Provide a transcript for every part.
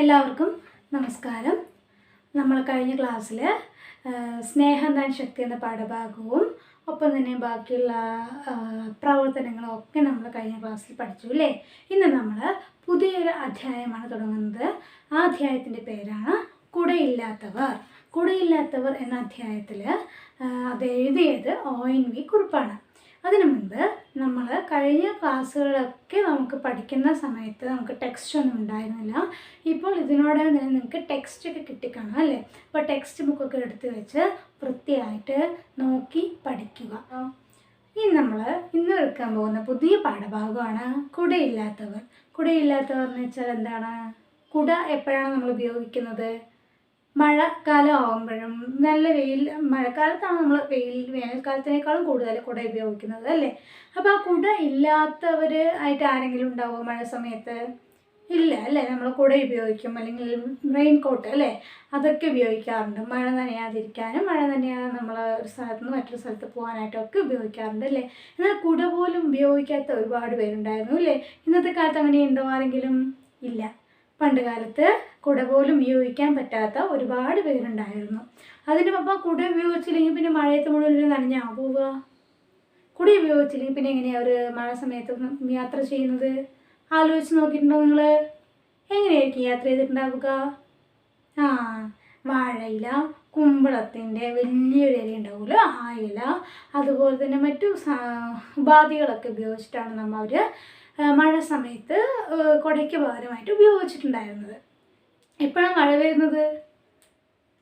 എല്ലാവർക്കും നമസ്കാരം. നമ്മൾ കഴിഞ്ഞ ക്ലാസ്സിൽ സ്നേഹം താൻ ശക്തി എന്ന പാഠഭാഗവും ഒപ്പം തന്നെ ബാക്കിയുള്ള പ്രവർത്തനങ്ങളും ഒക്കെ നമ്മൾ കഴിഞ്ഞ ക്ലാസ്സിൽ പഠിച്ചു അല്ലേ? ഇന്ന് നമ്മൾ പുതിയൊരു അധ്യായമാണ് തുടങ്ങുന്നത്. ആ അധ്യായത്തിന്റെ പേരാണ് കുടയില്ലാത്തവർ. കുടയില്ലാത്തവർ എന്ന അധ്യായത്തിൽ അത് എഴുതിയത് ഒ എൻ വി കുറിപ്പാണ്. അതിനു മുൻപ് നമ്മൾ കഴിഞ്ഞ ക്ലാസ്സുകളൊക്കെ നമുക്ക് പഠിക്കുന്ന സമയത്ത് നമുക്ക് ടെക്സ്റ്റ് ഒന്നും ഉണ്ടായിരുന്നില്ല. ഇപ്പോൾ ഇതിനോടെ തന്നെ നിങ്ങൾക്ക് ടെക്സ്റ്റ് ഒക്കെ കിട്ടിക്കാണാം അല്ലേ? അപ്പോൾ ടെക്സ്റ്റ് ബുക്കൊക്കെ എടുത്ത് വെച്ച് വൃത്തിയായിട്ട് നോക്കി പഠിക്കുക. ഇനി നമ്മൾ ഇന്ന് എടുക്കാൻ പോകുന്ന പുതിയ പാഠഭാഗമാണ് കുടയില്ലാത്തവർ. കുടയില്ലാത്തവർ എന്ന് വെച്ചാൽ എന്താണ്? കുട എപ്പോഴാണ് നമ്മൾ ഉപയോഗിക്കുന്നത്? മഴക്കാലം ആകുമ്പോഴും നല്ല വെയിൽ മഴക്കാലത്താണ് നമ്മൾ വെയിൽ വേനൽക്കാലത്തിനേക്കാളും കൂടുതൽ കുട ഉപയോഗിക്കുന്നത് അല്ലേ? അപ്പോൾ ആ കുട ഇല്ലാത്തവർ ആയിട്ട് ആരെങ്കിലും ഉണ്ടാവുമോ മഴ സമയത്ത്? ഇല്ല അല്ലേ? നമ്മൾ കുട ഉപയോഗിക്കും അല്ലെങ്കിൽ റെയിൻ കോട്ട് അല്ലേ? അതൊക്കെ ഉപയോഗിക്കാറുണ്ട്. മഴ നനയാതിരിക്കാനും മഴ നനയാതെ നമ്മൾ ഒരു സ്ഥലത്ത് നിന്ന് മറ്റൊരു സ്ഥലത്ത് പോകാനായിട്ടൊക്കെ ഉപയോഗിക്കാറുണ്ട് അല്ലേ? എന്നാൽ കുട പോലും ഉപയോഗിക്കാത്ത ഒരുപാട് പേരുണ്ടായിരുന്നു അല്ലേ? ഇന്നത്തെ കാലത്ത് അങ്ങനെയുണ്ടോ ആരെങ്കിലും? ഇല്ല. പണ്ട് കാലത്ത് കുട പോലും ഉപയോഗിക്കാൻ പറ്റാത്ത ഒരുപാട് പേരുണ്ടായിരുന്നു. അതിന്റെ പപ്പ കുട ഉപയോഗിച്ചില്ലെങ്കിൽ പിന്നെ മഴയത്ത് മുഴുവൻ നനഞ്ഞാ പോവുക? കുട ഉപയോഗിച്ചില്ലെങ്കിൽ പിന്നെ എങ്ങനെയാണ് അവർ മഴ സമയത്ത് യാത്ര ചെയ്യുന്നത്? ആലോചിച്ച് നോക്കിയിട്ടുണ്ടോ നിങ്ങൾ എങ്ങനെയായിരിക്കും യാത്ര ചെയ്തിട്ടുണ്ടാവുക? ആ വാഴയില കുമ്പളത്തിന്റെ വലിയൊരു ഇല ഉണ്ടാവുമല്ലോ ആ ഇല. അതുപോലെ തന്നെ മറ്റു ഉപാധികളൊക്കെ ഉപയോഗിച്ചിട്ടാണ് നമ്മൾ അവർ മഴ സമയത്ത് കൊടയ്ക്ക് പകരമായിട്ട് ഉപയോഗിച്ചിട്ടുണ്ടായിരുന്നത്. എപ്പോഴാണ് മഴ വരുന്നത്?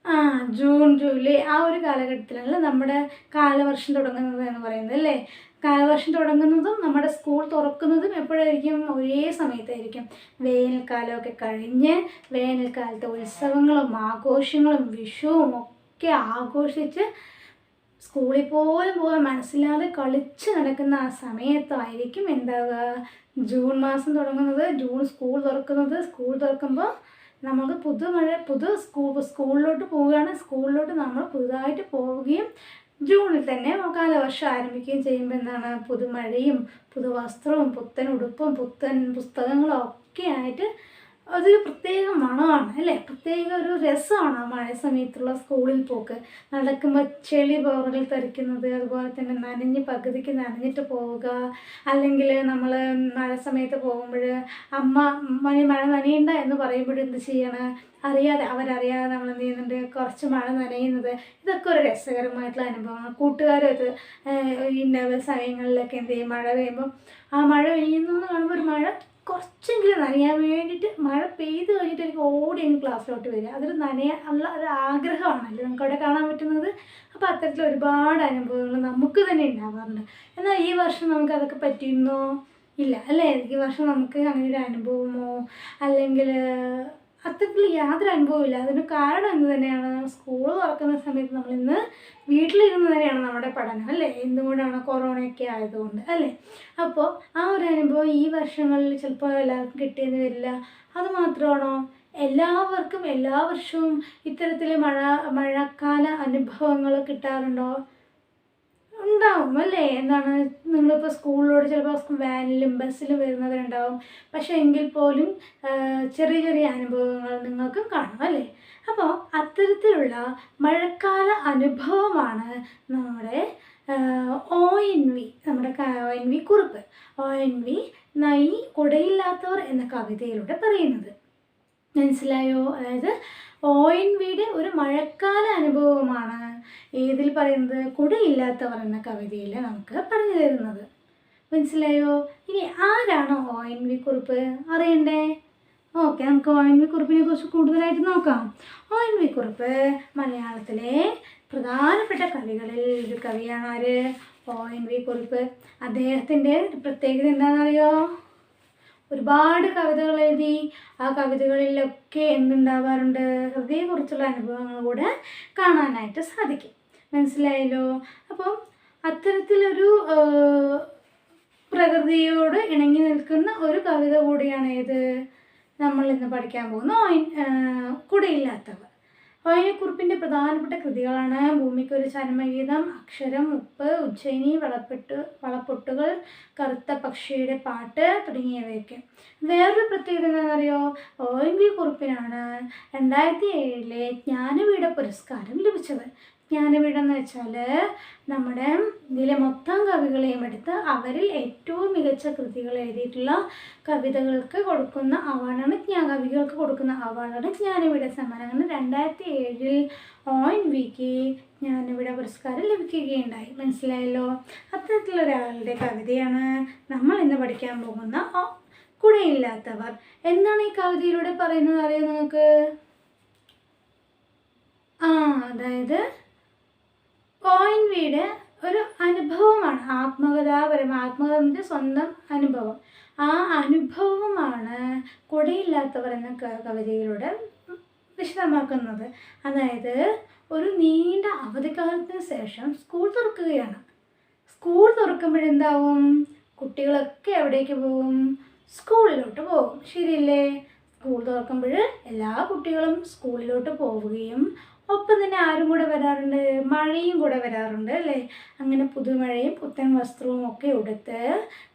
ആ ജൂൺ ജൂലൈ ആ ഒരു കാലഘട്ടത്തിലാണ് നമ്മുടെ കാലവർഷം തുടങ്ങുന്നത് എന്ന് പറയുന്നത് അല്ലേ? കാലവർഷം തുടങ്ങുന്നതും നമ്മുടെ സ്കൂൾ തുറക്കുന്നതും എപ്പോഴായിരിക്കും? ഒരേ സമയത്തായിരിക്കും. വേനൽക്കാലമൊക്കെ കഴിഞ്ഞ് വേനൽക്കാലത്തെ ഉത്സവങ്ങളും ആഘോഷങ്ങളും വിഷുവും ഒക്കെ ആഘോഷിച്ച് സ്കൂളിൽ പോലും പോകാൻ മനസ്സില്ലാതെ കളിച്ച് നടക്കുന്ന ആ സമയത്തായിരിക്കും എന്താവുക? ജൂൺ മാസം തുടങ്ങുന്നത് ജൂൺ സ്കൂൾ തുറക്കുന്നത്. സ്കൂൾ തുറക്കുമ്പോൾ നമുക്ക് പുതു മഴ പുതു സ്കൂൾ സ്കൂളിലോട്ട് പോവുകയാണ്. സ്കൂളിലോട്ട് നമ്മൾ പുതുതായിട്ട് പോവുകയും ജൂണിൽ തന്നെ കാലവർഷം ആരംഭിക്കുകയും ചെയ്യുമ്പോൾ എന്താണ്? പുതുമഴയും പുതുവസ്ത്രവും പുത്തൻ ഉടുപ്പും പുത്തൻ പുസ്തകങ്ങളും ഒക്കെ ആയിട്ട് അതൊരു പ്രത്യേക മണമാണ് അല്ലേ? പ്രത്യേക ഒരു രസമാണ് ആ മഴ സമയത്തുള്ള സ്കൂളിൽ പോക്ക്. നടക്കുമ്പോൾ ചെളി പോറൽ തെറിക്കുന്നത് അതുപോലെ തന്നെ നനഞ്ഞ് പകുതിക്ക് നനഞ്ഞിട്ട് പോവുക. അല്ലെങ്കിൽ നമ്മൾ മഴ സമയത്ത് പോകുമ്പോൾ അമ്മ മഴ മഴ നനയണ്ട എന്ന് പറയുമ്പോഴും എന്ത് ചെയ്യണം? അറിയാതെ അവരറിയാതെ നമ്മൾ എന്ത് ചെയ്യുന്നുണ്ട്? കുറച്ച് മഴ നനയുന്നത്. ഇതൊക്കെ ഒരു രസകരമായിട്ടുള്ള അനുഭവമാണ്. കൂട്ടുകാരുമായിട്ട് ഇന്ന സമയങ്ങളിലൊക്കെ എന്ത് ചെയ്യും? മഴ പെയ്യുമ്പോൾ ആ മഴ പെയ്യുന്നു എന്ന് കാണുമ്പോൾ ഒരു മഴ കുറച്ചെങ്കിലും നനയാൻ വേണ്ടിയിട്ട് മഴ പെയ്ത് കഴിഞ്ഞിട്ട് എനിക്ക് ഓടി അങ്ങ് ക്ലാസ്സിലോട്ട് വരിക. അതൊരു നനയാൻ ഉള്ള ഒരു ആഗ്രഹമാണല്ലോ. നമുക്ക് അവിടെ കാണാൻ പറ്റുന്നത്. അപ്പോൾ അത്തരത്തിൽ ഒരുപാട് അനുഭവങ്ങൾ നമുക്ക് തന്നെ ഉണ്ടാവാറുണ്ട്. എന്നാൽ ഈ വർഷം നമുക്ക് അതൊക്കെ പറ്റിയിരുന്നോ? ഇല്ല അല്ലേ? ഈ വർഷം നമുക്ക് അങ്ങനെ ഒരു അനുഭവമോ? അല്ലെങ്കിൽ അത്തരത്തിൽ യാതൊരു അനുഭവമില്ല അതിന് കാരണം എന്ന് തന്നെയാണ്. സ്കൂൾ തുറക്കുന്ന സമയത്ത് നമ്മൾ ഇന്ന് വീട്ടിലിരുന്ന് തന്നെയാണ് നമ്മുടെ പഠനം അല്ലേ? എന്തുകൊണ്ടാണ് കൊറോണയൊക്കെ ആയതുകൊണ്ട് അല്ലേ? അപ്പോൾ ആ ഒരു അനുഭവം ഈ വർഷങ്ങളിൽ ചിലപ്പോൾ എല്ലാവർക്കും കിട്ടിയെന്ന് വരില്ല. അതുമാത്രമാണോ എല്ലാവർക്കും എല്ലാ വർഷവും ഇത്തരത്തിൽ മഴ മഴക്കാല അനുഭവങ്ങൾ കിട്ടാറുണ്ടോ? ഉണ്ടാവും അല്ലേ എന്താണ് നിങ്ങളിപ്പോൾ സ്കൂളിലോട്ട് ചിലപ്പോൾ വാനിലും ബസ്സിലും വരുന്നവരുണ്ടാവും. പക്ഷേ എങ്കിൽ പോലും ചെറിയ ചെറിയ അനുഭവങ്ങൾ നിങ്ങൾക്ക് കാണും അല്ലേ? അപ്പോൾ അത്തരത്തിലുള്ള മഴക്കാല അനുഭവമാണ് നമ്മുടെ ഒ എൻ വി നമ്മുടെ ഒ എൻ വി കുറിപ്പ്. ഒ എൻ വി നൈ കുടയില്ലാത്തവർ എന്ന കവിതയിലൂടെ പറയുന്നത്. മനസ്സിലായോ? അതായത് ഒ എൻ വിയുടെ ഒരു മഴക്കാല അനുഭവമാണ് ഏതിൽ പറയുന്നത് കുടയില്ലാത്തവർ എന്ന കവിതയിൽ നമുക്ക് പറഞ്ഞു തരുന്നത്. മനസ്സിലായോ? ഇനി ആരാണോ ഒ എൻ വി കുറിപ്പ്? അറിയണ്ടേ? ഓക്കെ നമുക്ക് ഒ എൻ വി കുറിപ്പിനെ കുറിച്ച് കൂടുതലായിട്ട് നോക്കാം. ഒ എൻ വി കുറിപ്പ് മലയാളത്തിലെ പ്രധാനപ്പെട്ട കവികളിൽ ഒരു കവിയാണ് ആര്? ഒ എൻ വി കുറിപ്പ്. അദ്ദേഹത്തിന്റെ പ്രത്യേകത എന്താണെന്നറിയോ? ഒരുപാട് കവിതകൾ എഴുതി ആ കവിതകളിലൊക്കെ എന്തുണ്ടാവാറുണ്ട്? ഹൃദയക്കുറിച്ചുള്ള അനുഭവങ്ങൾ കൂടെ കാണാനായിട്ട് സാധിക്കും. മനസ്സിലായല്ലോ? അപ്പം അത്തരത്തിലൊരു പ്രകൃതിയോട് ഇണങ്ങി നിൽക്കുന്ന ഒരു കവിത കൂടിയാണ് ഏത്? നമ്മൾ ഇന്ന് പഠിക്കാൻ പോകുന്ന കുടയില്ലാത്തവർ. ഒയനക്കുറിപ്പിന്റെ പ്രധാനപ്പെട്ട കൃതികളാണ് ഭൂമിക്കൊരു ചരമഗീതം അക്ഷരം ഉപ്പ് ഉജ്ജയിനി വളപ്പെട്ട് വളപ്പൊട്ടുകൾ കറുത്ത പക്ഷിയുടെ പാട്ട് തുടങ്ങിയവയൊക്കെ. വേറൊരു പ്രത്യേകത എന്താണെന്നറിയോ? ഒ എൻ വി കുറിപ്പിനാണ് രണ്ടായിരത്തി ഏഴിലെ ജ്ഞാനപീഠ പുരസ്കാരം ലഭിച്ചത്. ജ്ഞാനപീഠം എന്ന് വെച്ചാൽ നമ്മുടെ ഇതിലെ മൊത്തം കവികളെയും എടുത്ത് അവരിൽ ഏറ്റവും മികച്ച കൃതികൾ എഴുതിയിട്ടുള്ള കവിതകൾക്ക് കൊടുക്കുന്ന അവാർഡാണ് ജ്ഞാ കവികൾക്ക് കൊടുക്കുന്ന അവാർഡാണ് ജ്ഞാനപീഠ സമ്മാനം അങ്ങനെ രണ്ടായിരത്തി ഏഴിൽ ഓൺ വിക്ക് ജ്ഞാനപീഠ പുരസ്കാരം ലഭിക്കുകയുണ്ടായി. മനസ്സിലായല്ലോ? അത്തരത്തിലുള്ള ഒരാളുടെ കവിതയാണ് നമ്മൾ ഇന്ന് പഠിക്കാൻ പോകുന്ന കുടയില്ലാത്തവർ. എന്താണ് ഈ കവിതയിലൂടെ പറയുന്നത് അറിയാം നിങ്ങൾക്ക്? ആ അതായത് പോയിന്റ് വീട് ഒരു അനുഭവമാണ്. ആത്മകഥാപരം ആത്മകഥ സ്വന്തം അനുഭവം. ആ അനുഭവമാണ് കൊടയില്ലാത്തവർ എന്ന കവിതയിലൂടെ വിശദമാക്കുന്നത്. അതായത് ഒരു നീണ്ട അവധിക്കാലത്തിന് ശേഷം സ്കൂൾ തുറക്കുകയാണ്. സ്കൂൾ തുറക്കുമ്പോഴെന്താവും? കുട്ടികളൊക്കെ എവിടേക്ക് പോകും? സ്കൂളിലോട്ട് പോകും. ശരിയല്ലേ? സ്കൂൾ തുറക്കുമ്പോൾ എല്ലാ കുട്ടികളും സ്കൂളിലോട്ട് പോവുകയും ഒപ്പം തന്നെ ആരും കൂടെ വരാറുണ്ട് മഴയും കൂടെ വരാറുണ്ട് അല്ലേ? അങ്ങനെ പുതുമഴയും പുത്തൻ വസ്ത്രവും ഒക്കെ ഉടുത്ത്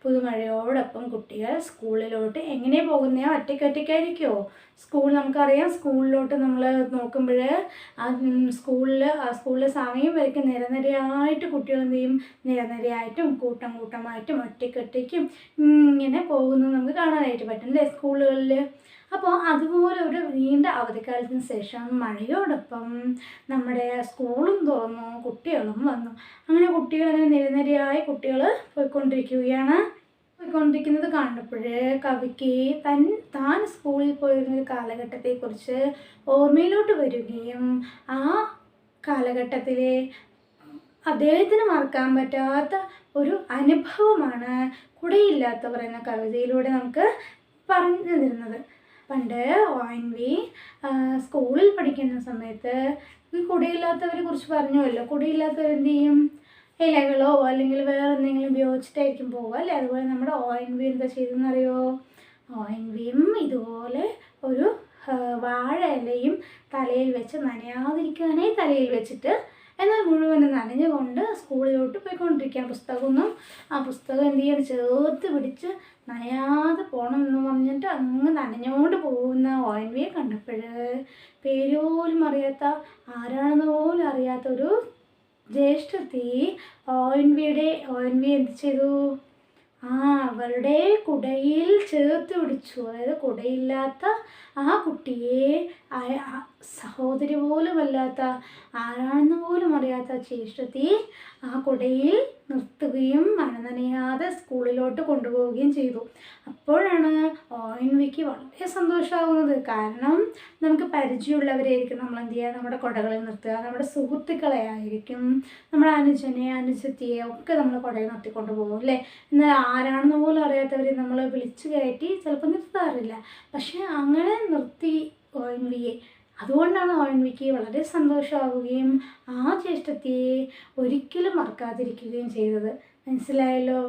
പുതുമഴയോടൊപ്പം കുട്ടികൾ സ്കൂളിലോട്ട് എങ്ങനെ പോകുന്ന? ഒറ്റയ്ക്ക് സ്കൂൾ നമുക്കറിയാം സ്കൂളിലോട്ട് നമ്മൾ നോക്കുമ്പോൾ ആ സ്കൂളിൽ ആ സ്കൂളിലെ സമയം വരയ്ക്ക് നിരനിരയായിട്ട് കുട്ടികൾ എന്ത് ചെയ്യും? നിരനിരയായിട്ടും കൂട്ടം കൂട്ടമായിട്ടും ഒറ്റയ്ക്കും ഇങ്ങനെ പോകുന്നത് നമുക്ക് കാണാനായിട്ട് പറ്റും അല്ലേ? സ്കൂളുകളിൽ അപ്പോൾ അതുപോലെ ഒരു നീണ്ട അവധിക്കാലത്തിന് ശേഷം മഴയോടൊപ്പം നമ്മുടെ സ്കൂളും തുറന്നു കുട്ടികളും വന്നു. അങ്ങനെ അങ്ങനെ നിരനിരയായി കുട്ടികൾ പോയിക്കൊണ്ടിരിക്കുകയാണ്. പോയിക്കൊണ്ടിരിക്കുന്നത് കണ്ടപ്പോഴേ കവിക്ക് തൻ താൻ സ്കൂളിൽ പോയിരുന്ന കാലഘട്ടത്തെക്കുറിച്ച് ഓർമ്മയിലോട്ട് വരികയും ആ കാലഘട്ടത്തിലെ അദ്ദേഹത്തിന് മറക്കാൻ പറ്റാത്ത ഒരു അനുഭവമാണ് കുടയില്ലാത്തവർ എന്ന കവിതയിലൂടെ നമുക്ക് പറഞ്ഞു തരുന്നത് പണ്ട് ഒ എൻ വി സ്കൂളിൽ പഠിക്കുന്ന സമയത്ത് കുടിയില്ലാത്തവരെ കുറിച്ച് പറഞ്ഞുവല്ലോ. കുടിയില്ലാത്തവർ എന്ത് ചെയ്യും? ഇലകളോ അല്ലെങ്കിൽ വേറെ എന്തെങ്കിലും ഉപയോഗിച്ചിട്ടായിരിക്കും പോവുക അല്ലേ? അതുപോലെ നമ്മുടെ ഒ എൻ വി എന്താ ചെയ്തെന്നറിയോ ഒ എൻ വിയും ഇതുപോലെ ഒരു വാഴ ഇലയും തലയിൽ വെച്ച് നനയാതിരിക്കാനായി തലയിൽ വെച്ചിട്ട് എന്നാൽ മുഴുവനും നനഞ്ഞുകൊണ്ട് സ്കൂളിലോട്ട് പോയിക്കൊണ്ടിരിക്കുക പുസ്തകമൊന്നും ആ പുസ്തകം എന്ത് ചെയ്യണം? ചേർത്ത് പിടിച്ച് നനയാതെ പോകണം എന്ന് പറഞ്ഞിട്ട് അങ്ങ് നനഞ്ഞുകൊണ്ട് പോകുന്ന ഒ എൻ വിയെ കണ്ടപ്പോൾ പേര് പോലും അറിയാത്ത ആരാണെന്ന് പോലും അറിയാത്ത ഒരു ജ്യേഷ്ഠത്തി ഒ എൻ വിയുടെ എൻ വി എന്ത് ചെയ്തു? ആ അവരുടെ കുടയിൽ ചേർത്ത് പിടിച്ചു. അതായത് കുടയില്ലാത്ത ആ കുട്ടിയെ സഹോദരി പോലും അല്ലാത്ത ആരാണെന്ന് പോലും അറിയാത്ത ജ്യേഷ്ഠത്തി ആ കുടയിൽ നിർത്തുകയും മരണനയാതെ സ്കൂളിലോട്ട് കൊണ്ടുപോവുകയും ചെയ്തു. അപ്പോഴാണ് ഒ വളരെ സന്തോഷമാകുന്നത്. കാരണം നമുക്ക് പരിചയമുള്ളവരെയായിരിക്കും നമ്മൾ എന്ത് ചെയ്യുക? നമ്മുടെ കുടകളിൽ നിർത്തുക. നമ്മുടെ സുഹൃത്തുക്കളെ ആയിരിക്കും. നമ്മുടെ അനുജനെ അനുജത്തിയെ ഒക്കെ നമ്മൾ കുടയിൽ നിർത്തിക്കൊണ്ട് പോകും അല്ലേ? എന്നാൽ ആരാണെന്ന് പോലും അറിയാത്തവരെ നമ്മൾ വിളിച്ചു കയറ്റി ചിലപ്പോൾ നിർത്താറില്ല. പക്ഷേ അങ്ങനെ നിർത്തി ഒ അതുകൊണ്ടാണ് എൻ വളരെ സന്തോഷമാവുകയും ആ ജ്യേഷ്ഠത്തിയെ ഒരിക്കലും മറക്കാതിരിക്കുകയും ചെയ്തത്. മനസ്സിലായല്ലോ?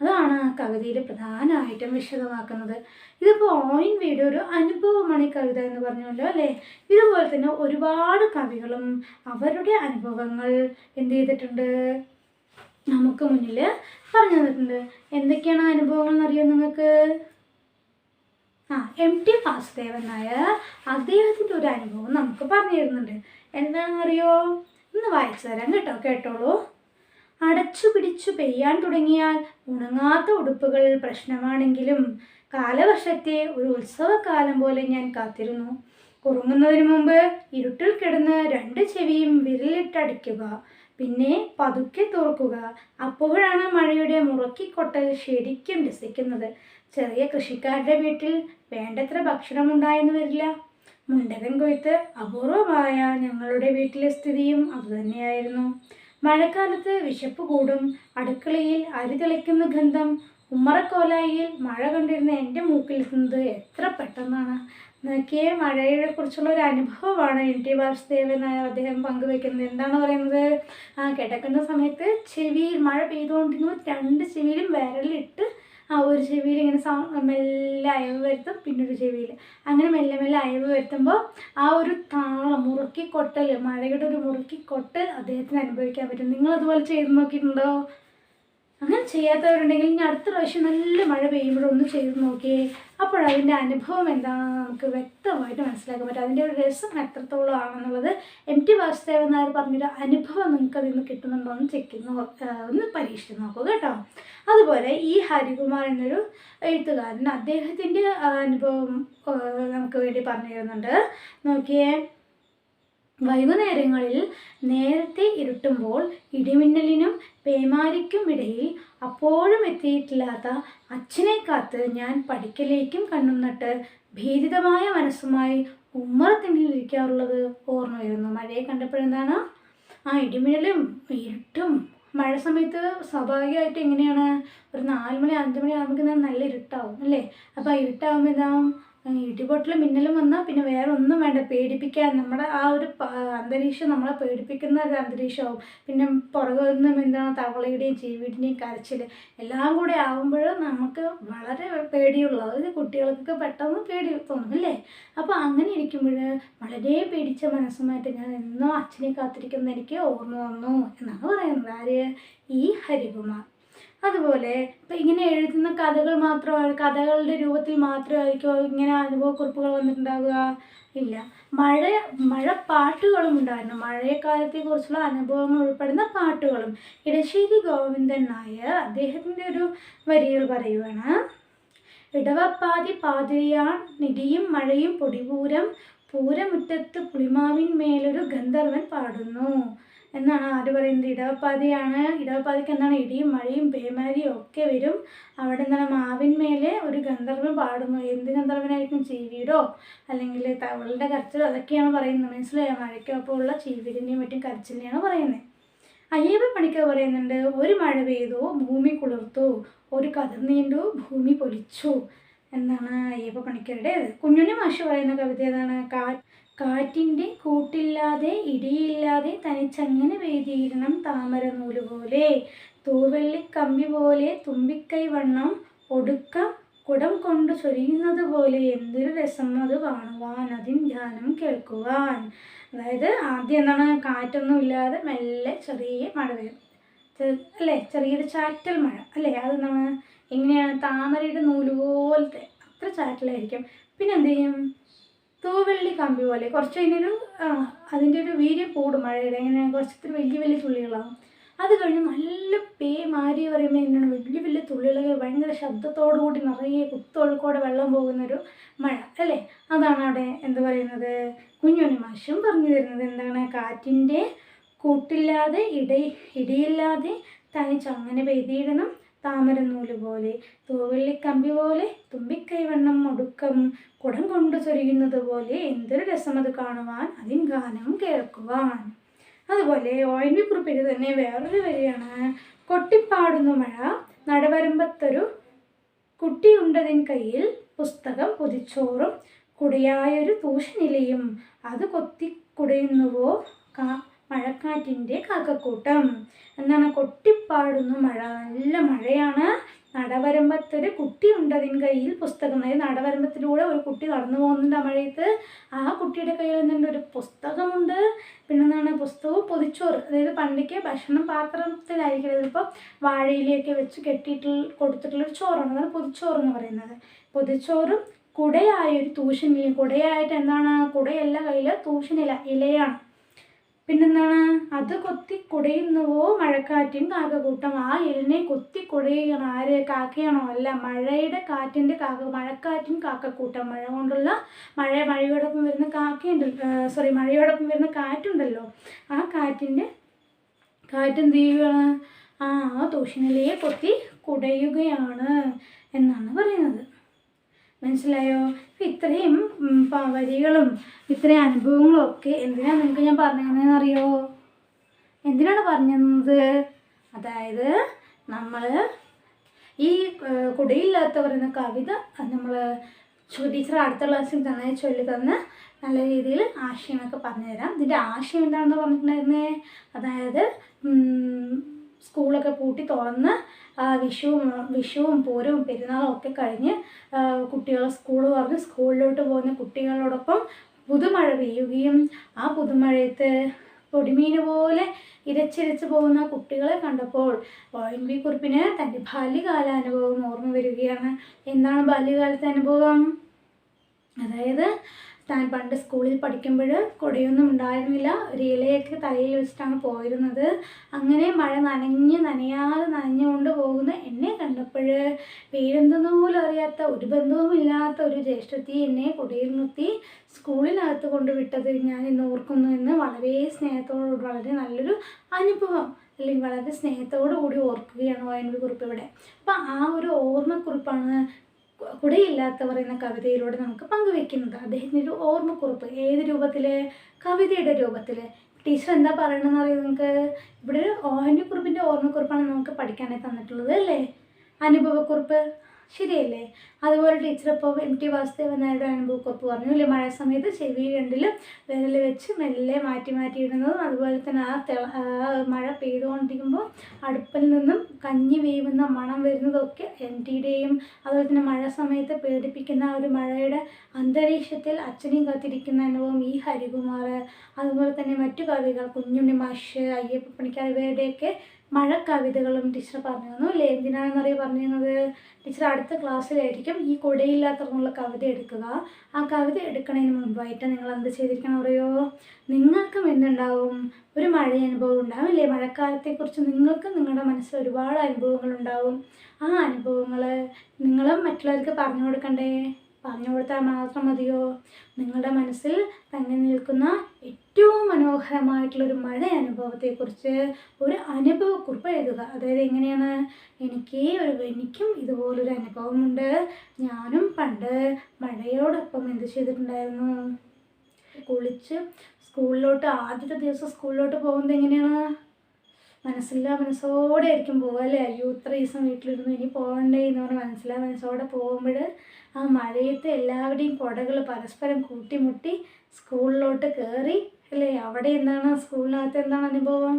അതാണ് ആ കവിതയിൽ പ്രധാനമായിട്ടും വിശദമാക്കുന്നത്. ഇതിപ്പോൾ ഓയിൻ വീട് ഒരു അനുഭവമാണ് ഈ കവിത എന്ന് പറഞ്ഞല്ലോ അല്ലേ? ഇതുപോലെ തന്നെ ഒരുപാട് കവികളും അവരുടെ അനുഭവങ്ങൾ എന്ത് ചെയ്തിട്ടുണ്ട്? നമുക്ക് മുന്നിൽ പറഞ്ഞു തന്നിട്ടുണ്ട്. എന്തൊക്കെയാണ് അനുഭവങ്ങൾ എന്നറിയോ നിങ്ങൾക്ക്? ആ എം ടി വാസുദേവൻ നായർ അദ്ദേഹത്തിന്റെ ഒരു അനുഭവം നമുക്ക് പറഞ്ഞു തരുന്നുണ്ട്. എന്താണെന്നറിയോ? ഒന്ന് വായിച്ചു തരാം കേട്ടോ കേട്ടോളൂ. അടച്ചു പിടിച്ചു പെയ്യാൻ തുടങ്ങിയാൽ ഉണങ്ങാത്ത ഉടുപ്പുകൾ പ്രശ്നമാണെങ്കിലും കാലവർഷത്തെ ഒരു ഉത്സവകാലം പോലെ ഞാൻ കാത്തിരുന്നു. ഉറങ്ങുന്നതിന് മുമ്പ് ഇരുട്ടിൽ കിടന്ന് രണ്ട് ചെവിയും വിരലിട്ടടിക്കുക പിന്നെ പതുക്കെ തുറക്കുക. അപ്പോഴാണ് മഴയുടെ മുറക്കിക്കൊട്ടൽ ശരിക്കും രസിക്കുന്നത്. ചെറിയ കൃഷിക്കാരുടെ വീട്ടിൽ വേണ്ടത്ര ഭക്ഷണം ഉണ്ടായെന്ന് വരില്ല. മുണ്ടകൻ കൊയ്ത്ത് അപൂർവമായ ഞങ്ങളുടെ വീട്ടിലെ സ്ഥിതിയും അതുതന്നെയായിരുന്നു. മഴക്കാലത്ത് വിശപ്പ് കൂടും. അടുക്കളയിൽ അരി തിളയ്ക്കുന്ന ഗന്ധം. ഉമ്മറക്കോലായിൽ മഴ കണ്ടിരുന്ന എന്റെ മൂക്കിൽ നിന്നത് എത്ര പെട്ടെന്നാണ്. നോക്കിയ മഴയെ കുറിച്ചുള്ള ഒരു അനുഭവമാണ് എൻ ടി വാസുദേവൻ നായർ അദ്ദേഹം പങ്കുവെക്കുന്നത് എന്താണ് പറയുന്നത്? ആ കിടക്കുന്ന സമയത്ത് ചെവിയിൽ മഴ പെയ്തുകൊണ്ടിരുന്നു. രണ്ട് ചെവിയിലും വിരലിട്ട് ആ ഒരു ചെവിയിൽ ഇങ്ങനെ സൗണ്ട് മെല്ലെ അയവ് വരുത്തും പിന്നെ ഒരു ചെവിയിൽ അങ്ങനെ മെല്ലെ മെല്ലെ അയവ് വരുത്തുമ്പോൾ ആ ഒരു താളം മുറുക്കി കൊട്ടൽ മഴയുടെ ഒരു മുറുക്കി കൊട്ടൽ അദ്ദേഹത്തിന് അനുഭവിക്കാൻ പറ്റും. നിങ്ങളതുപോലെ ചെയ്ത് നോക്കിയിട്ടുണ്ടോ? അങ്ങനെ ചെയ്യാത്തവരുണ്ടെങ്കിൽ ഇനി അടുത്ത പ്രാവശ്യം നല്ല മഴ പെയ്യുമ്പോൾ ഒന്ന് ചെയ്ത് നോക്കിയേ. അപ്പോഴതിന്റെ അനുഭവം എന്താണെന്ന് നമുക്ക് വ്യക്തമായിട്ട് മനസ്സിലാക്കാൻ പറ്റും. അതിന്റെ ഒരു രസം എത്രത്തോളം ആണെന്നുള്ളത് എം ടി വാസുദേവൻ നായർ പറഞ്ഞൊരു അനുഭവം നിങ്ങൾക്ക് അതിൽ നിന്ന് കിട്ടുന്നുണ്ടോ എന്ന് ചെക്ക് ഒന്ന് പരീക്ഷിച്ച് നോക്കുക കേട്ടോ. അതുപോലെ ഈ ഹരികുമാർ എന്നൊരു എഴുത്തുകാരൻ അദ്ദേഹത്തിന്റെ അനുഭവം നമുക്ക് വേണ്ടി പറഞ്ഞു തരുന്നുണ്ട്. നോക്കിയേ. വൈകുന്നേരങ്ങളിൽ നേരത്തെ ഇരുട്ടുമ്പോൾ ഇടിമിന്നലിനും പേമാരിക്കും ഇടയിൽ അപ്പോഴും എത്തിയിട്ടില്ലാത്ത അച്ഛനെ കാത്ത് ഞാൻ പഠിക്കലേക്കും കണ്ണുന്നിട്ട് നട്ട് ഭീതിതമായ മനസ്സുമായി ഉമ്മറത്തിനിരിക്കാറുള്ളത് ഓർമ്മ വരുന്നു മഴയെ കണ്ടപ്പോഴെന്താണ് ആ ഇടിമിന്നലും ഇരുട്ടും മഴ സമയത്ത് സ്വാഭാവികമായിട്ട് എങ്ങനെയാണ്? ഒരു നാല് മണി അഞ്ച് മണി ആകുമ്പോഴേക്കും നല്ല ഇരുട്ടാവും അല്ലേ? അപ്പോൾ ആ ഇരുട്ടാവുമ്പോൾ എന്താവും? ഇടിപൊട്ടലും മിന്നലും വന്നാൽ പിന്നെ വേറെ ഒന്നും വേണ്ട. പേടിപ്പിക്കാൻ നമ്മുടെ ആ ഒരു അന്തരീക്ഷം നമ്മളെ പേടിപ്പിക്കുന്ന ഒരു അന്തരീക്ഷമാവും. പിന്നെ പുറകെ നിന്നും എന്താണ് തവളയുടെയും ജീവിയുടെയും കരച്ചിൽ എല്ലാം കൂടെ ആകുമ്പോൾ നമുക്ക് വളരെ പേടിയുള്ള. അതായത് കുട്ടികൾക്കൊക്കെ പെട്ടെന്ന് പേടി തോന്നും അല്ലേ? അപ്പോൾ അങ്ങനെ ഇരിക്കുമ്പോൾ വളരെ പേടിച്ച മനസ്സുമായിട്ട് ഞാൻ എന്നോ അച്ഛനെ കാത്തിരിക്കുന്ന എനിക്ക് ഓർമ്മ വന്നു എന്നാണ് പറയുന്നത്. ആര്? ഈ ഹരികുമാർ. അതുപോലെ ഇപ്പം ഇങ്ങനെ എഴുതുന്ന കഥകൾ മാത്രമാണ് കഥകളുടെ രൂപത്തിൽ മാത്രമായിരിക്കുമോ ഇങ്ങനെ അനുഭവക്കുറിപ്പുകൾ വന്നിട്ടുണ്ടാവുക? ഇല്ല. മഴ മഴ പാട്ടുകളും ഉണ്ടായിരുന്നു. മഴയക്കാലത്തെക്കുറിച്ചുള്ള അനുഭവങ്ങൾ ഉൾപ്പെടുന്ന പാട്ടുകളും. ഇടശ്ശേരി ഗോവിന്ദൻ നായർ അദ്ദേഹത്തിന്റെ ഒരു വരികൾ പറയുവാണ്. ഇടവപ്പാതി പാതിരിയാൻ നിടിയും മഴയും പൊടിപൂരം പൂരമുറ്റത്ത് പുളിമാവിൻ മേലൊരു ഗന്ധർവൻ പാടുന്നു. എന്നാണ് ആര് പറയുന്നത്? ഇടവപ്പാതിയാണ്. ഇടവപ്പാതിക്ക് എന്താണ്? ഇടിയും മഴയും പേമാരിയും ഒക്കെ വരും. അവിടെ എന്താണ്? മാവിന്മേലെ ഒരു ഗന്ധർവൻ പാടുന്നു. എന്ത് ഗന്ധർവനായിരിക്കും? ചീവീടോ അല്ലെങ്കിൽ തവളുടെ കരച്ചിലോ? അതൊക്കെയാണ് പറയുന്നത്. മനസ്സിലായോ? മഴയ്ക്കൊപ്പം ഉള്ള ചീവീടിന്റെയും മറ്റും കരച്ചിലിനെയാണ് പറയുന്നത്. അയ്യപ്പ പണിക്കർ പറയുന്നുണ്ട് ഒരു മഴ പെയ്തു ഭൂമി കുളിർത്തു ഒരു കതിർ നീണ്ടു ഭൂമി പൊലിച്ചു എന്നാണ് അയ്യപ്പ പണിക്കരുടെ കുഞ്ഞുണ്ണി മാഷി പറയുന്ന കവിത ഏതാണ്? കാ കാറ്റിന്റെ കൂട്ടില്ലാതെ ഇടിയില്ലാതെ തനിച്ചങ്ങനെ താമര നൂൽ പോലെ. തൂവെള്ളി കമ്പി പോലെ തുമ്പിക്കൈ വണ്ണം ഒടുക്കം കുടം കൊണ്ട് ചൊരിയുന്നത് പോലെ എന്തൊരു രസം അത് കാണുവാൻ അതിൻ ധ്യാനം കേൾക്കുവാൻ. അതായത് ആദ്യം എന്താണ്? കാറ്റൊന്നും ഇല്ലാതെ മെല്ലെ ചെറിയ മഴ വരും അല്ലേ? ചെറിയൊരു ചാറ്റൽ മഴ. അല്ലേ? അത് നമ്മൾ എങ്ങനെയാണ് താമരയുടെ നൂൽ പോലത്തെ അത്ര ചാറ്റലായിരിക്കും. പിന്നെ എന്ത് ചെയ്യും? തൂവെള്ളി കമ്പി പോലെ കുറച്ച് ആ അതിന്റെ ഒരു വീര്യം കൂടും മഴയുടെ. ഇങ്ങനെ കുറച്ച് വലിയ വലിയ തുള്ളികളാകും അത് കഴിഞ്ഞ് നല്ല പേ മാരി പറയുമ്പോൾ എന്നാണ് വലിയ വലിയ തുള്ളികൾ ഭയങ്കര ശബ്ദത്തോടു കൂടി നിറയെ കുത്തൊഴുക്കോടെ വെള്ളം പോകുന്നൊരു മഴ അല്ലേ? അതാണ് അവിടെ എന്ത് പറയുന്നത്? കുഞ്ഞുണ്ണി മാഷും പറഞ്ഞു തരുന്നത്. എന്താണ്? കാറ്റിന്റെ കൂട്ടില്ലാതെ ഇട ഇടിയില്ലാതെ തനിച്ചങ്ങനെ പെയ്തിടണം. താമരനൂൽ പോലെ തൂവള്ളിക്കമ്പി പോലെ തുമ്പിക്കൈവണ്ണം ഒടുക്കം കുടം കൊണ്ടു ചൊരിയുന്നത് പോലെ എന്തൊരു രസം അത് കാണുവാൻ അതിൻ ഗാനം കേൾക്കുവാൻ. അതുപോലെ ഒ എൻ വി തന്നെ വേറൊരു വരിയാണ്. കൊട്ടിപ്പാടുന്നു മഴ നടവരമ്പത്തൊരു കുട്ടിയുണ്ടതിൻ കയ്യിൽ പുസ്തകം പൊതിച്ചോറും കുടിയായൊരു തൂഷനിലയും അത് കൊത്തി കുടയുന്നുവോ കാ മഴക്കാറ്റിന്റെ കാക്കക്കൂട്ടം എന്താണ് കൊട്ടിപ്പാടുന്നു മഴ. നല്ല മഴയാണ്. നടവരമ്പത്തൊരു കുട്ടി അതിൻ കയ്യിൽ പുസ്തകം. അതായത് നടവരമ്പത്തിലൂടെ ഒരു കുട്ടി നടന്നു പോകുന്നുണ്ട് ആ മഴയത്ത്. ആ കുട്ടിയുടെ കയ്യിൽ എന്തുണ്ട് ഒരു പുസ്തകമുണ്ട്. പിന്നെ എന്താണ് പുസ്തകവും പൊതിച്ചോറ്. അതായത് പണ്ടൊക്കെ ഭക്ഷണം പാത്രത്തിലായിരിക്കും. ചിലപ്പോൾ വാഴയിലേക്ക് വെച്ച് കെട്ടിയിട്ട് കൊടുത്തിട്ടുള്ളൊരു ചോറാണ്. അതാണ് പൊതിച്ചോറ് എന്ന് പറയുന്നത്. പൊതിച്ചോറും കുടയായൊരു തൂഷനിലയും കുടയായിട്ട് എന്താണ്? കുടയല്ല കയ്യിൽ തൂഷനില ഇലയാണ്. പിന്നെന്താണ്? അത് കൊത്തി കുടയുന്നുവോ മഴക്കാറ്റിൻ കാക്കക്കൂട്ടം ആ എലിനെ കൊത്തി കുടയുകയാണ്. ആര്? കാക്കയാണോ? അല്ല മഴയുടെ കാറ്റിന്റെ കാക്ക മഴക്കാറ്റിൻ കാക്കക്കൂട്ടം. മഴ കൊണ്ടുള്ള മഴ മഴയോടൊപ്പം വരുന്ന കാക്കയുണ്ട്. സോറി മഴയോടൊപ്പം വരുന്ന കാറ്റുണ്ടല്ലോ. ആ കാറ്റിന്റെ കാറ്റെന്ത് ചെയ്യുകയാണ് ആ ആ തൂഷണിലയെ കൊത്തി കുടയുകയാണ് എന്നാണ് പറയുന്നത്. മനസ്സിലായോ? ഇത്രയും വരികളും ഇത്രയും അനുഭവങ്ങളും ഒക്കെ എന്തിനാണ് നിങ്ങൾക്ക് ഞാൻ പറഞ്ഞതെന്ന് അറിയോ എന്തിനാണ് പറഞ്ഞത്? അതായത് നമ്മൾ ഈ കുടിയില്ലാത്തവർ എന്ന കവിത നമ്മൾ ടീച്ചർ അടുത്ത ക്ലാസ്സിൽ തന്നെ ചൊല്ലി തന്ന് നല്ല രീതിയിൽ ആശയമൊക്കെ പറഞ്ഞുതരാം. ഇതിന്റെ ആശയം എന്താണെന്ന് പറഞ്ഞിട്ടുണ്ടായിരുന്നേ? അതായത് സ്കൂളൊക്കെ പൂട്ടി തുറന്ന് വിഷുവും വിഷുവും പൂരവും പെരുന്നാളും ഒക്കെ കഴിഞ്ഞ് കുട്ടികൾ സ്കൂൾ പറഞ്ഞ് സ്കൂളിലോട്ട് പോകുന്ന കുട്ടികളോടൊപ്പം പുതുമഴ പെയ്യുകയും ആ പുതുമഴയത്ത് പൊടിമീന് പോലെ ഇരച്ചിരച്ച് പോകുന്ന കുട്ടികളെ കണ്ടപ്പോൾ എൻ വി കുറിപ്പിന് തന്റെ ബാല്യകാല അനുഭവം ഓർമ്മ വരികയാണ്. എന്താണ് ബാല്യകാലത്തെ അനുഭവം? അതായത് താൻ പണ്ട് സ്കൂളിൽ പഠിക്കുമ്പോൾ കൊടിയൊന്നും ഉണ്ടായിരുന്നില്ല. ഒരു ഇലയൊക്കെ തലയിൽ വെച്ചിട്ടാണ് പോയിരുന്നത്. അങ്ങനെ മഴ നനഞ്ഞ് നനയാതെ നനഞ്ഞുകൊണ്ട് പോകുന്ന എന്നെ കണ്ടപ്പോൾ പേരെന്തെന്ന് പോലും അറിയാത്ത ഒരു ബന്ധവുമില്ലാത്ത ഒരു ജ്യേഷ്ഠത്തി എന്നെ കൊടിയിൽ നിർത്തി സ്കൂളിനകത്ത് കൊണ്ടുവിട്ടത് ഞാൻ ഇന്ന് ഓർക്കുന്നു എന്ന് വളരെ സ്നേഹത്തോടുകൂടി വളരെ നല്ലൊരു അനുഭവം അല്ലെങ്കിൽ വളരെ സ്നേഹത്തോടു കൂടി ഓർക്കുകയാണ് വായനൊരു കുറിപ്പ് ഇവിടെ. അപ്പം ആ ഒരു ഓർമ്മക്കുറിപ്പാണ് കുടയില്ലാത്തവർ എന്ന കവിതയിലൂടെ നമുക്ക് പങ്കുവെക്കുന്നത് അദ്ദേഹത്തിന്റെ ഒരു ഓർമ്മക്കുറിപ്പ്. ഏത് രൂപത്തിൽ കവിതയുടെ രൂപത്തിൽ ടീച്ചർ എന്താ പറയണമെന്ന് അറിയാം നിങ്ങൾക്ക്? ഇവിടെ ഒരു ഓഹന്യക്കുറിപ്പിന്റെ ഓർമ്മക്കുറിപ്പാണ് നമുക്ക് പഠിക്കാനായി തന്നിട്ടുള്ളത് അല്ലേ? അനുഭവക്കുറിപ്പ്. ശരിയല്ലേ? അതുപോലെ ടീച്ചർ ഇപ്പോൾ എം ടി വാസുദേവൻ നായരുടെ അനുഭവക്കുറിപ്പ് പറഞ്ഞു അല്ലേ? മഴ സമയത്ത് ചെവി രണ്ടിലും വിരൽ വെച്ച് മെല്ലെ മാറ്റി മാറ്റി ഇടുന്നതും അതുപോലെ തന്നെ ആ തിള മഴ പെയ്തുകൊണ്ടിരിക്കുമ്പോൾ അടുപ്പിൽ നിന്നും കഞ്ഞി വേവുന്ന മണം വരുന്നതൊക്കെ എം ടിയുടെയും അതുപോലെ തന്നെ മഴ സമയത്ത് പേടിപ്പിക്കുന്ന ഒരു മഴയുടെ അന്തരീക്ഷത്തിൽ അച്ഛനെയും കാത്തിരിക്കുന്ന അനുഭവം ഈ ഹരികുമാർ അതുപോലെ തന്നെ മറ്റു കവികൾ കുഞ്ഞുണ്ണി മാഷ് അയ്യപ്പ പണിക്കാർ ഇവരുടെയൊക്കെ മഴ കവിതകളും ടീച്ചർ പറഞ്ഞു തന്നു അല്ലേ എന്തിനാണെന്നറിയ പറഞ്ഞു തന്നത് ടീച്ചർ അടുത്ത ക്ലാസ്സിലായിരിക്കും ഈ കൊടയില്ലാത്തവർക്കുള്ള കവിത എടുക്കുക. ആ കവിത എടുക്കുന്നതിന് മുമ്പായിട്ട് നിങ്ങൾ എന്ത് ചെയ്തിരിക്കണം അറിയോ? നിങ്ങൾക്കും എന്തുണ്ടാവും? ഒരു മഴ അനുഭവം ഉണ്ടാവും അല്ലേ മഴക്കാലത്തെക്കുറിച്ച് നിങ്ങൾക്കും നിങ്ങളുടെ മനസ്സിൽ ഒരുപാട് അനുഭവങ്ങൾ ഉണ്ടാവും. ആ അനുഭവങ്ങൾ നിങ്ങളും മറ്റുള്ളവർക്ക് പറഞ്ഞു കൊടുക്കണ്ടേ? പറഞ്ഞു കൊടുത്താൽ മാത്രം മതിയോ? നിങ്ങളുടെ മനസ്സിൽ തങ്ങി നിൽക്കുന്ന ഏറ്റവും മനോഹരമായിട്ടുള്ളൊരു മഴ അനുഭവത്തെക്കുറിച്ച് ഒരു അനുഭവക്കുറിപ്പ് എഴുതുക. അതായത് എങ്ങനെയാണ്? എനിക്ക് ഒരു എനിക്കും ഇതുപോലൊരു അനുഭവമുണ്ട്. ഞാനും പണ്ട് മഴയോടൊപ്പം എന്ത് ചെയ്തിട്ടുണ്ടായിരുന്നു? കുളിച്ച് സ്കൂളിലോട്ട് ആദ്യത്തെ ദിവസം സ്കൂളിലോട്ട് പോകുന്നത് എങ്ങനെയാണ്? മനസ്സില്ലാ മനസ്സോടെ ആയിരിക്കും പോകുക അല്ലേ? അയ്യോ ഇത്ര ദിവസം വീട്ടിലിരുന്നു ഇനി പോകണ്ടേ എന്ന് പറഞ്ഞാൽ മനസ്സിലാ മനസ്സോടെ പോകുമ്പോൾ ആ മഴയത്ത് എല്ലാവരുടെയും കുടകൾ പരസ്പരം കൂട്ടിമുട്ടി സ്കൂളിലോട്ട് കയറി അല്ലേ? അവിടെ എന്താണ്? സ്കൂളിനകത്ത് എന്താണ് അനുഭവം?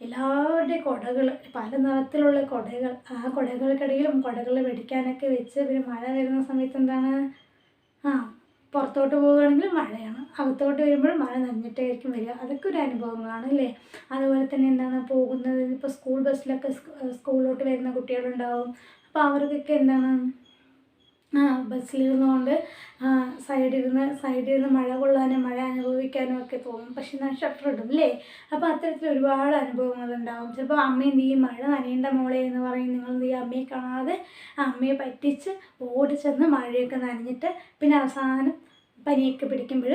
എല്ലാവരുടെയും കുടകൾ പല നിറത്തിലുള്ള കുടകൾ. ആ കുടകൾക്കിടയിലും കുടകൾ വെടിക്കാനൊക്കെ വെച്ച് പിന്നെ മഴ വരുന്ന സമയത്ത് എന്താണ്? ആ പുറത്തോട്ട് പോവുകയാണെങ്കിൽ മഴയാണ്. അകത്തോട്ട് വരുമ്പോൾ മഴ നനഞ്ഞിട്ടായിരിക്കും വരിക. അതൊക്കെ ഒരു അനുഭവങ്ങളാണ് അല്ലേ? അതുപോലെ തന്നെ എന്താണ് പോകുന്നത്? ഇപ്പോൾ സ്കൂൾ ബസ്സിലൊക്കെ സ്കൂളിലോട്ട് വരുന്ന കുട്ടികളുണ്ടാവും. അപ്പോൾ അവർക്കൊക്കെ എന്താണ്? ബസ്സിലിരുന്നുകൊണ്ട് സൈഡിരുന്ന് സൈഡിരുന്ന് മഴ കൊള്ളാനും മഴ അനുഭവിക്കാനും ഒക്കെ തോന്നും. പക്ഷെ ഞാൻ ഷട്ടർ ഇടും അല്ലേ? അപ്പോൾ അത്തരത്തിൽ ഒരുപാട് അനുഭവങ്ങൾ ഉണ്ടാവും. ചിലപ്പോൾ അമ്മ എന്ത് ചെയ്യും മഴ നനയേണ്ട മോളെ എന്ന് പറയും. നിങ്ങൾ എന്ത് ചെയ്യും അമ്മയെ കാണാതെ അമ്മയെ പറ്റിച്ച് ഓടിച്ചെന്ന് മഴയൊക്കെ നനഞ്ഞിട്ട് പിന്നെ അവസാനം പനിയൊക്കെ പിടിക്കുമ്പോൾ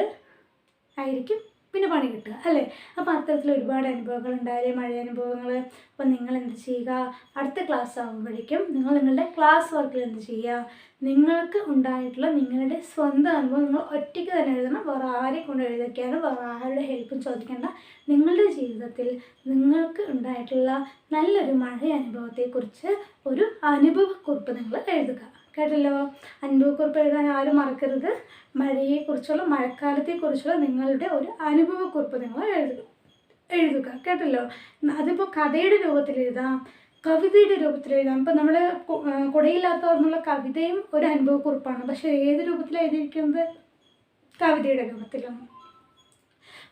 ആയിരിക്കും പിന്നെ പണി കിട്ടുക അല്ലേ? അപ്പോൾ അത്തരത്തിൽ ഒരുപാട് അനുഭവങ്ങൾ ഉണ്ടായാലേ മഴ അനുഭവങ്ങൾ അപ്പോൾ നിങ്ങൾ എന്ത് ചെയ്യുക? അടുത്ത ക്ലാസ് ആകുമ്പോഴേക്കും നിങ്ങൾ നിങ്ങളുടെ ക്ലാസ് വർക്കിൽ എന്ത് ചെയ്യുക? നിങ്ങൾക്ക് ഉണ്ടായിട്ടുള്ള നിങ്ങളുടെ സ്വന്തം അനുഭവം നിങ്ങൾ ഒറ്റയ്ക്ക് തന്നെ എഴുതണം. വേറെ ആരെ കൊണ്ട് എഴുതിക്കാനും വേറെ ആരുടെ ഹെൽപ്പും ചോദിക്കേണ്ട നിങ്ങളുടെ ജീവിതത്തിൽ നിങ്ങൾക്ക് ഉണ്ടായിട്ടുള്ള നല്ലൊരു മഴ അനുഭവത്തെക്കുറിച്ച് ഒരു അനുഭവക്കുറിപ്പ് നിങ്ങൾ എഴുതുക. കേട്ടല്ലോ? അനുഭവക്കുറിപ്പ് എഴുതാൻ ആരും മറക്കരുത്. മഴയെക്കുറിച്ചുള്ള മഴക്കാലത്തെക്കുറിച്ചുള്ള നിങ്ങളുടെ ഒരു അനുഭവക്കുറിപ്പ് നിങ്ങൾ എഴുതുക എഴുതുക. കേട്ടല്ലോ? അതിപ്പോൾ കഥയുടെ രൂപത്തിൽ എഴുതാം. കവിതയുടെ രൂപത്തിൽ എഴുതാം. ഇപ്പം നമ്മൾ കുടയില്ലാത്തവർന്നുള്ള കവിതയും ഒരു അനുഭവക്കുറിപ്പാണ്. പക്ഷേ ഏത് രൂപത്തിലാണ് എഴുതിയിരിക്കുന്നത്? കവിതയുടെ രൂപത്തിലും.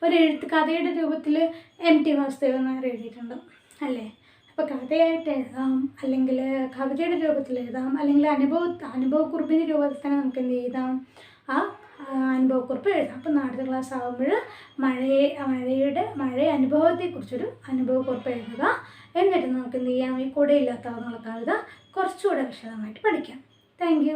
ഒരു എഴുത്ത് കഥയുടെ രൂപത്തിൽ എം ടി വാസുദേവൻ എഴുതിയിട്ടുണ്ട്. അല്ലേ? അപ്പോൾ കഥയായിട്ട് എഴുതാം അല്ലെങ്കിൽ കവിതയുടെ രൂപത്തിൽ എഴുതാം അല്ലെങ്കിൽ അനുഭവ അനുഭവക്കുറിപ്പിന്റെ രൂപത്തിൽ തന്നെ നമുക്ക് എന്ത് ചെയ്താം ആ അനുഭവക്കുറിപ്പ് എഴുതാം. അപ്പോൾ നാടത്തെ ക്ലാസ് ആകുമ്പോൾ മഴയെ മഴയുടെ മഴ അനുഭവത്തെക്കുറിച്ചൊരു അനുഭവക്കുറിപ്പ് എഴുതുക. എന്നിട്ട് നമുക്ക് എന്ത് ചെയ്യാം? ഈ കൂടെ ഇല്ലാത്തവന്നുള്ള കവിത കുറച്ചുകൂടെ വിശദമായിട്ട് പഠിക്കാം. താങ്ക്